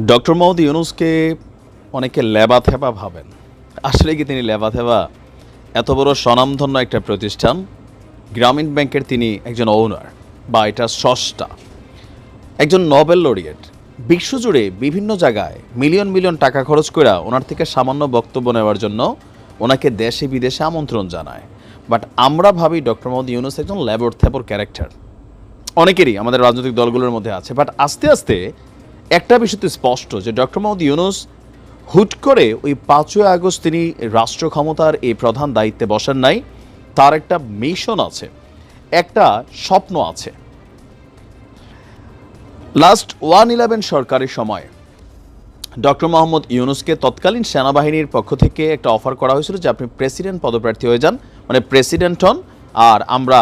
Doctor Mohammad ইউনুসকে অনেকে লেবা থেবা ভাবেন। আসলে কি তিনি লেবা থেবা এত বড় স্বনামধন্য একটা প্রতিষ্ঠান। গ্রামীণ ব্যাংকের তিনি একজন ওনার বা এটা স্রষ্টা। একজন নোবেল লরিয়েট বিশ্বজুড়ে বিভিন্ন জায়গায় মিলিয়ন মিলিয়ন টাকা খরচ করে ওনার থেকে সামান্য বক্তব্য নেওয়ার জন্য ওনাকে দেশে বিদেশে আমন্ত্রণ জানায়। বাট আমরা ভাবি ডক্টর মোহাম্মদ ইউনুস একজন ল্যাবর থ্যাবর ক্যারেক্টার অনেকেরই আমাদের রাজনৈতিক দলগুলোর মধ্যে আছে। বাট আস্তে আস্তে একটা বিষয় তো স্পষ্ট যে ডক্টর মোহাম্মদ ইউনুস হুট করে ওই পাঁচই আগস্ট তিনি রাষ্ট্র ক্ষমতার এই প্রধান দায়িত্বে বসেন নাই, তার একটা মিশন আছে, একটা স্বপ্ন আছে। লাস্ট ওয়ান ইলেভেন সরকারের সময় ডক্টর মোহাম্মদ ইউনুসকে তৎকালীন সেনাবাহিনীর পক্ষ থেকে একটা অফার করা হয়েছিল যে আপনি প্রেসিডেন্ট পদপ্রার্থী হয়ে যান মানে প্রেসিডেন্ট হন আর আমরা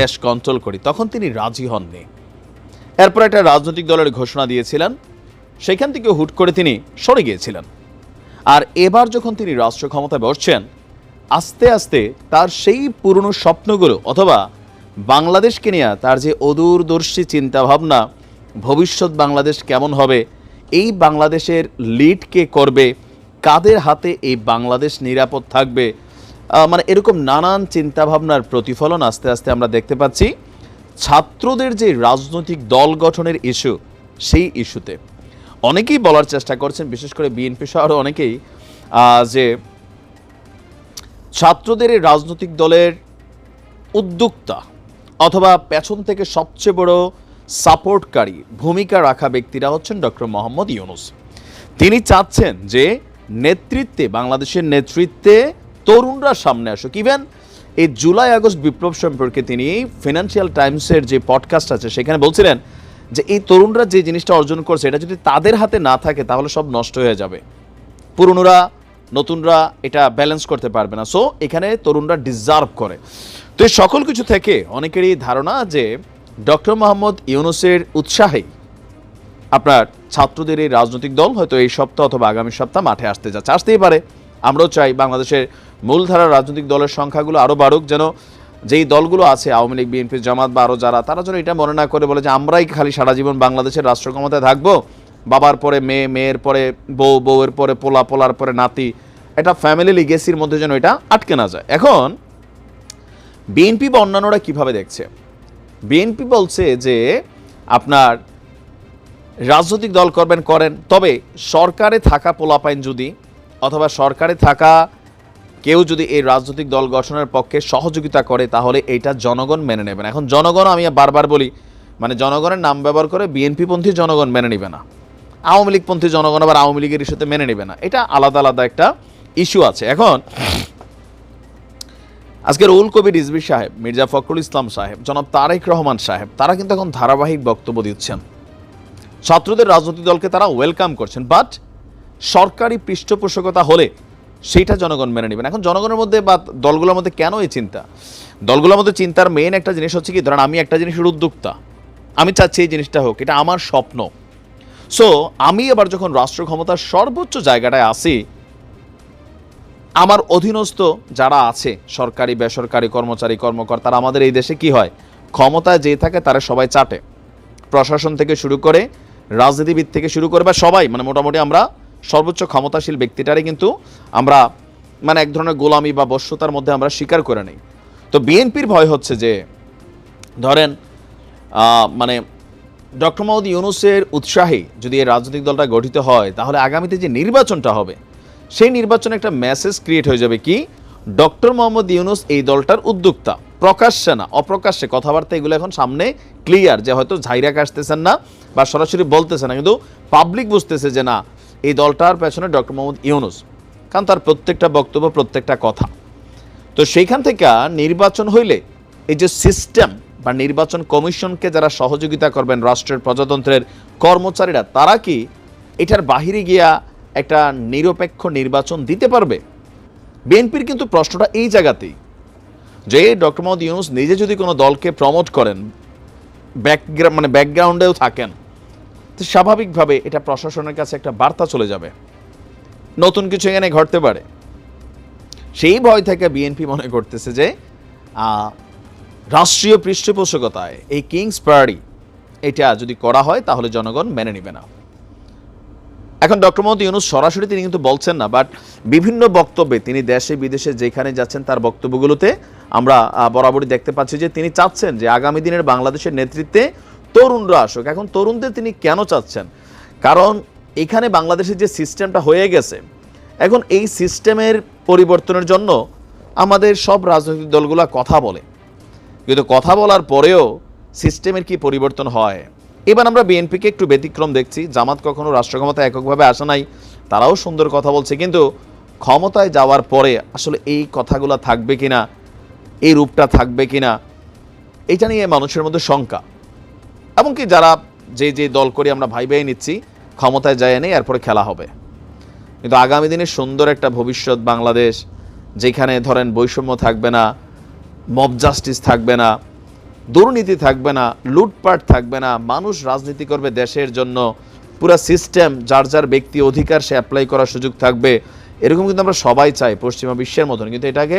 দেশ কন্ট্রোল করি। তখন তিনি রাজি হননি। এরপর একটা রাজনৈতিক দলের ঘোষণা দিয়েছিলেন সেখান থেকে হুট করে তিনি সরে গিয়েছিলেন। আর এবার যখন তিনি রাষ্ট্র ক্ষমতায় বসছেন, আস্তে আস্তে তার সেই পুরনো স্বপ্নগুলো অথবা বাংলাদেশকে নিয়ে তার যে অদূরদর্শী চিন্তাভাবনা, ভবিষ্যৎ বাংলাদেশ কেমন হবে, এই বাংলাদেশের লিড কে করবে, কাদের হাতে এই বাংলাদেশ নিরাপদ থাকবে মানে এরকম নানান চিন্তাভাবনার প্রতিফলন আস্তে আস্তে আমরা দেখতে পাচ্ছি ছাত্রদের যে রাজনৈতিক দল গঠনের ইস্যু সেই ইস্যুতে অনেকেই বলার চেষ্টা করছেন, বিশেষ করে বিএনপি সহ আরও অনেকেই যে ছাত্রদের এই রাজনৈতিক দলের উদ্যোক্তা অথবা পেছন থেকে সবচেয়ে বড় সাপোর্টকারী ভূমিকা রাখা ব্যক্তিরা হচ্ছেন ডক্টর মোহাম্মদ ইউনুস। তিনি চাচ্ছেন যে নেতৃত্বে, বাংলাদেশের নেতৃত্বে তরুণরা সামনে আসুক। ইভেন এই জুলাই আগস্ট বিপ্লব সম্পর্কে তিনি ফিনান্সিয়াল টাইমসের যে পডকাস্ট আছে, সেখানে বলছিলেন যে এই তরুণরা যে জিনিসটা অর্জন করছে, এটা যদি তাদের হাতে না থাকে, তাহলে সব নষ্ট হয়ে যাবে। পুরনোরা, নতুনরা এটা ব্যালেন্স করতে পারবে না। সো এখানে তরুণরা ডিজার্ভ করে। তো এই সকল কিছু থেকে অনেকেরই ধারণা যে ডক্টর মোহাম্মদ ইউনুসের উৎসাহেই আপনার ছাত্রদের এই রাজনৈতিক দল হয়তো এই সপ্তাহ অথবা আগামী সপ্তাহ মাঠে আসতে যাচ্ছে। আসতেই পারে। আমরাও চাই বাংলাদেশের মূলধারার রাজনৈতিক দলের সংখ্যাগুলো আরও বাড়ুক, যেন যেই দলগুলো আছে, আওয়ামী লীগ, বিএনপি, জামাত, বা আরও যারা, তারা যেন এটা মনে না করে বলে যে আমরাই খালি সারা জীবন বাংলাদেশের রাষ্ট্র ক্ষমতায় থাকব? বাবার পরে মেয়ে, মেয়ের পরে বউ, বউয়ের পরে পোলা, পোলার পরে নাতি। এটা ফ্যামিলি লিগেসির মধ্যে যেন এটা আটকে না যায়। এখন, বিএনপি বা অন্যান্যরা কীভাবে দেখছে? বিএনপি বলছে যে আপনার রাজনৈতিক দল করবেন, করেন। তবে সরকারে থাকা পোলাপাইন যদি, অথবা সরকারে থাকা কেউ যদি এই রাজনৈতিক দল গঠনের পক্ষে সহযোগিতা করে, তাহলে এইটা জনগণ মেনে নেবে না। এখন জনগণ আমি বারবার বলি মানে জনগণের নাম ব্যবহার করে বিএনপি পন্থী জনগণ মেনে নেবে না। আওয়ামী লীগ পন্থী জনগণ আবার আওয়ামী লীগের ইস্যুতে মেনে নেবে না। এটা আলাদা আলাদা একটা ইস্যু আছে। এখন আজকের উল কবির রিজভি সাহেব, মির্জা ফখরুল ইসলাম সাহেব, জনাব তারেক রহমান সাহেব, তারা কিন্তু এখন ধারাবাহিক বক্তব্য দিচ্ছেন। ছাত্রদের রাজনৈতিক দলকে তারা ওয়েলকাম করছেন বাট সরকারি পৃষ্ঠপোষকতা হলে সেইটা জনগণ মেনে নেবেন। এখন জনগণের মধ্যে বা দলগুলোর মধ্যে কেন এই চিন্তা? দলগুলোর মধ্যে চিন্তার মেইন একটা জিনিস হচ্ছে কি, ধরেন আমি একটা জিনিসের উদ্যোক্তা, আমি চাচ্ছি এই জিনিসটা হোক, এটা আমার স্বপ্ন। সো আমি এবার যখন রাষ্ট্র ক্ষমতার সর্বোচ্চ জায়গাটায় আসি আমার অধীনস্থ যারা আছে, সরকারি, বেসরকারি কর্মচারী কর্মকর্তারা আমাদের এই দেশে কি হয়? ক্ষমতায় যে থাকে, তারা সবাই চাটে। প্রশাসন থেকে শুরু করে, রাজনীতিবিদ থেকে শুরু করে, বা সবাই মানে মোটামুটি আমরা সর্বোচ্চ ক্ষমতাশীল ব্যক্তিটারই কিন্তু আমরা মানে এক ধরনের গোলামি বা বশ্যতার মধ্যে আমরা স্বীকার করে নিই। তো বিএনপির ভয় হচ্ছে যে, ধরেন মানে ডক্টর মোহাম্মদ ইউনুসের উৎসাহে যদি এই রাজনৈতিক দলটা গঠিত হয়, তাহলে আগামীতে যে নির্বাচনটা হবে, সেই নির্বাচনে একটা মেসেজ ক্রিয়েট হয়ে যাবে কি, ডক্টর মোহাম্মদ ইউনুস এই দলটার উদ্যোক্তা, প্রকাশ্যে না, অপ্রকাশ্যে কথাবার্তা এগুলো এখন সামনে ক্লিয়ার যে হয়তো ঝাইরাক আসতেছেন না বা সরাসরি বলতেছে না, কিন্তু পাবলিক বুঝতেছে যে না এই দলটার পেছনে ডক্টর মোহাম্মদ ইউনুস, কারণ তার প্রত্যেকটা বক্তব্য, প্রত্যেকটা কথা। তো সেইখান থেকে নির্বাচন হইলে এই যে সিস্টেম বা নির্বাচন কমিশনকে যারা সহযোগিতা করবেন রাষ্ট্রের প্রজাতন্ত্রের কর্মচারীরা, তারা কি এটার বাহিরে গিয়া একটা নিরপেক্ষ নির্বাচন দিতে পারবে? বিএনপির কিন্তু প্রশ্নটা এই জায়গাতেই, যে ডক্টর মোহাম্মদ ইউনুস নিজে যদি কোনো দলকে প্রমোট করেন ব্যাকগ্রাউন্ড মানে ব্যাকগ্রাউন্ডেও থাকেন স্বাভাবিকভাবে এটা প্রশাসনের কাছে একটা বার্তা চলে যাবে। নতুন কিছু এখানে ঘটতে পারে। সেই ভয় থেকে বিএনপি মনে করতেছে যে রাষ্ট্রীয় পৃষ্ঠপোষকতায় এই কিংস পার্টি এটা যদি করা হয় তাহলে জনগণ মেনে নেবে না। এখন ডক্টর মোহাম্মদ ইউনুস সরাসরি তিনি কিন্তু বলছেন না, বাট বিভিন্ন বক্তব্যে তিনি দেশে, বিদেশে যেখানে যাচ্ছেন তার বক্তব্যগুলোতে আমরা বরাবরই দেখতে পাচ্ছি যে তিনি চাচ্ছেন যে আগামী দিনের বাংলাদেশের নেতৃত্বে তরুণরা আসুক। এখন তরুণদের তিনি কেন চাচ্ছেন? কারণ এখানে বাংলাদেশের যে সিস্টেমটা হয়ে গেছে, এখন এই সিস্টেমের পরিবর্তনের জন্য আমাদের সব রাজনৈতিক দলগুলো কথা বলে। কিন্তু কথা বলার পরেও সিস্টেমের কি পরিবর্তন হয়? এবার আমরা বিএনপিকে একটু ব্যতিক্রম দেখছি। জামাত কখনো রাষ্ট্র ক্ষমতা এককভাবে আসে নাই, তারাও সুন্দর কথা বলছে, কিন্তু ক্ষমতায় যাওয়ার পরে আসলে এই কথাগুলো থাকবে কিনা, এই রূপটা থাকবে কিনা, এটা নিয়ে মানুষের মধ্যে শঙ্কা। এমনকি যারা যে যে দল করে আমরা ভাই ভাই নিচ্ছি, ক্ষমতায় যায় নেই এরপরে খেলা হবে। কিন্তু আগামী দিনে সুন্দর একটা ভবিষ্যৎ বাংলাদেশ, যেখানে ধরেন বৈষম্য থাকবে না মব জাস্টিস থাকবে না, দুর্নীতি থাকবে না, লুটপাট থাকবে না, মানুষ রাজনীতি করবে দেশের জন্য, পুরো সিস্টেম যার যার ব্যক্তি অধিকার, সে অ্যাপ্লাই করার সুযোগ থাকবে। এরকম কিন্তু আমরা সবাই চাই পশ্চিমা বিশ্বের মতন। কিন্তু এটাকে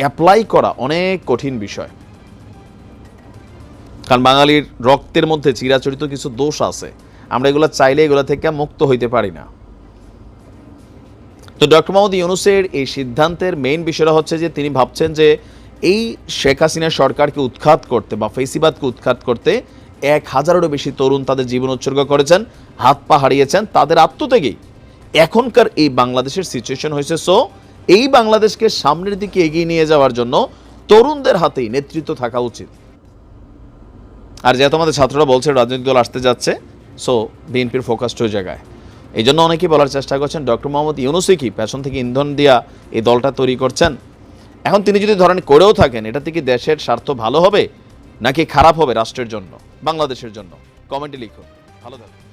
অ্যাপ্লাই করা অনেক কঠিন বিষয়। কারণ বাঙালির রক্তের মধ্যে চিরাচরিত কিছু দোষ আছে। আমরা এগুলো চাইলে এগুলো থেকে মুক্ত হইতে পারি না। তো ডক্টর মোহাম্মদ ইউনুসের এই সিদ্ধান্তের মেইন বিষয়টা হচ্ছে যে তিনি ভাবছেন যে এই শেখ হাসিনা সরকারকে উৎখাত করতে বা ফেসিবাদকে উৎখাত করতে এক হাজারেরও বেশি তরুণ তাদের জীবন উৎসর্গ করেছেন, হাত পা হারিয়েছেন, তাদের আত্মত্যাগেই। এখনকার এই বাংলাদেশের সিচুয়েশন হয়েছে সো এই বাংলাদেশকে সামনের দিকে এগিয়ে নিয়ে যাওয়ার জন্য তরুণদের হাতেই নেতৃত্ব থাকা উচিত। আর যেহেতু আমাদের ছাত্ররা বলছে রাজনৈতিক দল আসতে যাচ্ছে সো বিএনপির ফোকাসড ওই জায়গায়। এই জন্য অনেকেই বলার চেষ্টা করছেন ডক্টর মোহাম্মদ ইউনুসই কি পেছন থেকে ইন্ধন দিয়া এই দলটা তৈরি করছেন? এখন তিনি যদি ধরেন করেও থাকেন, এটা থেকে দেশের স্বার্থ ভালো হবে নাকি খারাপ হবে রাষ্ট্রের জন্য, বাংলাদেশের জন্য? কমেন্টে লিখুন। ভালো থাকুন।